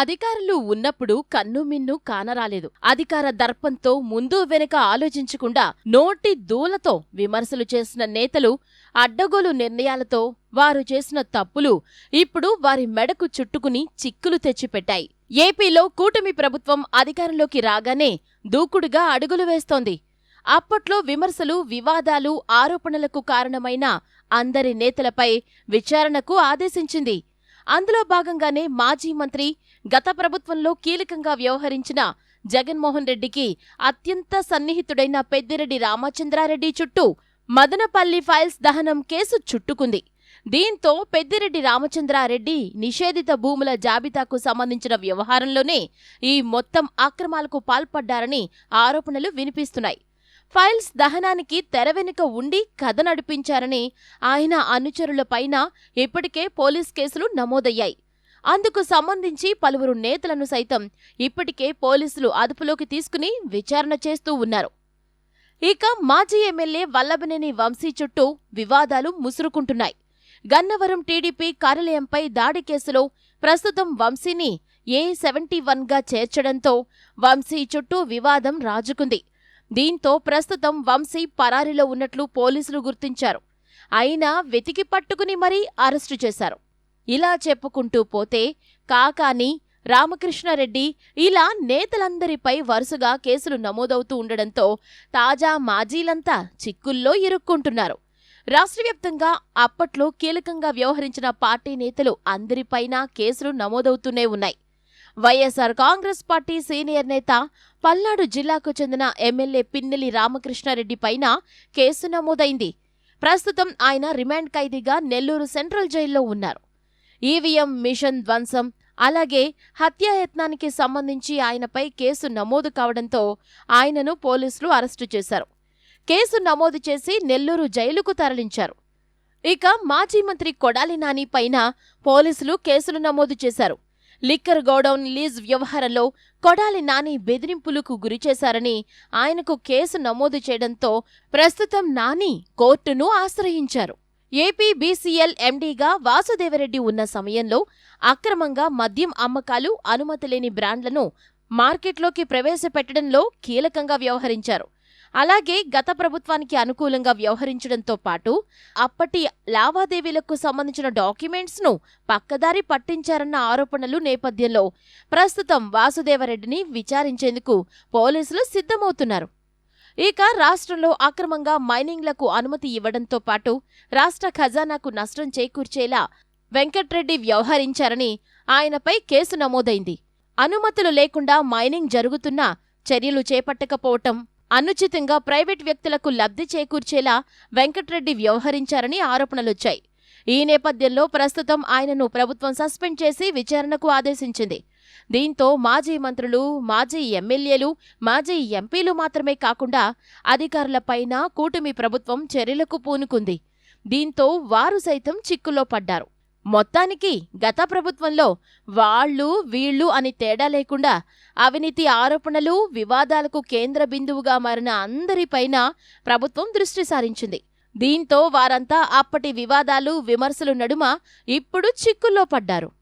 అధికారులు ఉన్నప్పుడు కన్ను మిన్ను కానరాలేదు. అధికార దర్పంతో ముందు వెనుక ఆలోచించకుండా నోటి దూలతో విమర్శలు చేసిన నేతలు అడ్డగోలు నిర్ణయాలతో వారు చేసిన తప్పులు ఇప్పుడు వారి మెడకు చుట్టుకుని చిక్కులు తెచ్చిపెట్టాయి. ఏపీలో కూటమి ప్రభుత్వం అధికారంలోకి రాగానే దూకుడుగా అడుగులు వేస్తోంది. అప్పట్లో విమర్శలు వివాదాలు ఆరోపణలకు కారణమైన అందరి నేతలపై విచారణకు ఆదేశించింది. అందులో భాగంగానే మాజీ మంత్రి గత ప్రభుత్వంలో కీలకంగా వ్యవహరించిన జగన్మోహన్ రెడ్డికి అత్యంత సన్నిహితుడైన పెద్దిరెడ్డి రామచంద్రారెడ్డి చుట్టూ మదనపల్లి ఫైల్స్ దహనం కేసు చుట్టుకుంది. దీంతో పెద్దిరెడ్డి రామచంద్రారెడ్డి నిషేధిత భూముల జాబితాకు సంబంధించిన వ్యవహారంలోనే ఈ మొత్తం అక్రమాలకు పాల్పడ్డారని ఆరోపణలు వినిపిస్తున్నాయి. ఫైల్స్ దహనానికి తెర వెనుక ఉండి కథ నడిపించారని ఆయన అనుచరులపైన ఇప్పటికే పోలీస్ కేసులు నమోదయ్యాయి. అందుకు సంబంధించి పలువురు నేతలను సైతం ఇప్పటికే పోలీసులు అదుపులోకి తీసుకుని విచారణ చేస్తూ ఉన్నారు. ఇక మాజీ ఎమ్మెల్యే వల్లభనేని వంశీ చుట్టూ వివాదాలు ముసురుకుంటున్నాయి. గన్నవరం టీడీపీ కార్యాలయంపై దాడి కేసులో ప్రస్తుతం వంశీని ఏ సెవెంటీ వన్గా చేర్చడంతో వంశీ చుట్టూ వివాదం రాజుకుంది. దీంతో ప్రస్తుతం వంశీ పరారీలో ఉన్నట్లు పోలీసులు గుర్తించారు. అయినా వెతికి పట్టుకుని మరీ అరెస్టు చేశారు. ఇలా చెప్పుకుంటూ పోతే కాకాని రామకృష్ణారెడ్డి ఇలా నేతలందరిపై వరుసగా కేసులు నమోదవుతూ ఉండడంతో తాజా మాజీలంతా చిక్కుల్లో ఇరుక్కుంటున్నారు. రాష్ట్రవ్యాప్తంగా అప్పట్లో కీలకంగా వ్యవహరించిన పార్టీ నేతలు అందరిపైనా కేసులు నమోదవుతూనే ఉన్నాయి. వైఎస్ఆర్ కాంగ్రెస్ పార్టీ సీనియర్ నేత పల్నాడు జిల్లాకు చెందిన ఎమ్మెల్యే పిన్నెలి రామకృష్ణారెడ్డి పైన కేసు నమోదైంది. ప్రస్తుతం ఆయన రిమాండ్ ఖైదీగా నెల్లూరు సెంట్రల్ జైల్లో ఉన్నారు. ఈవీఎం మిషన్ ధ్వంసం అలాగే హత్యాయత్నానికి సంబంధించి ఆయనపై కేసు నమోదు కావడంతో ఆయనను పోలీసులు అరెస్టు చేశారు. కేసు నమోదు చేసి నెల్లూరు జైలుకు తరలించారు. ఇక మాజీ మంత్రి కొడాలి నాని పైన పోలీసులు కేసులు నమోదు చేశారు. లిక్కర్ గోడౌన్ లీజ్ వ్యవహారంలో కొడాలి నాని బెదిరింపులకు గురిచేశారని ఆయనకు కేసు నమోదు చేయడంతో ప్రస్తుతం నాని కోర్టును ఆశ్రయించారు. ఏపీ బీసీఎల్ ఎండీగా వాసుదేవరెడ్డి ఉన్న సమయంలో అక్రమంగా మద్యం అమ్మకాలు అనుమతి లేని బ్రాండ్లను మార్కెట్లోకి ప్రవేశపెట్టడంలో కీలకంగా వ్యవహరించారు. అలాగే గత ప్రభుత్వానికి అనుకూలంగా వ్యవహరించడంతో పాటు అప్పటి లావాదేవీలకు సంబంధించిన డాక్యుమెంట్స్ను పక్కదారి పట్టించారన్న ఆరోపణలు నేపథ్యంలో ప్రస్తుతం వాసుదేవరెడ్డిని విచారించేందుకు పోలీసులు సిద్ధమవుతున్నారు. ఇక రాష్ట్రంలో అక్రమంగా మైనింగ్లకు అనుమతి ఇవ్వడంతో పాటు రాష్ట్ర ఖజానాకు నష్టం చేకూర్చేలా వెంకట్రెడ్డి వ్యవహరించారని ఆయనపై కేసు నమోదైంది. అనుమతులు లేకుండా మైనింగ్ జరుగుతున్నా చర్యలు చేపట్టకపోవటం అనుచితంగా ప్రైవేట్ వ్యక్తులకు లబ్ధి చేకూర్చేలా వెంకట్రెడ్డి వ్యవహరించారని ఆరోపణలొచ్చాయి. ఈ నేపథ్యంలో ప్రస్తుతం ఆయనను ప్రభుత్వం సస్పెండ్ చేసి విచారణకు ఆదేశించింది. దీంతో మాజీ మంత్రులు మాజీ ఎమ్మెల్యేలు మాజీ ఎంపీలు మాత్రమే కాకుండా అధికారులపైన కూటమి ప్రభుత్వం చర్యలకు పూనుకుంది. దీంతో వారు సైతం చిక్కులో పడ్డారు. మొత్తానికి గత ప్రభుత్వంలో వాళ్ళు వీళ్ళు అని తేడా లేకుండా అవినీతి ఆరోపణలు వివాదాలకు కేంద్ర బిందువుగా మారిన అందరిపైన ప్రభుత్వం దృష్టి సారించింది. దీంతో వారంతా అప్పటి వివాదాలు విమర్శలు నడుమ ఇప్పుడు చిక్కుల్లో పడ్డారు.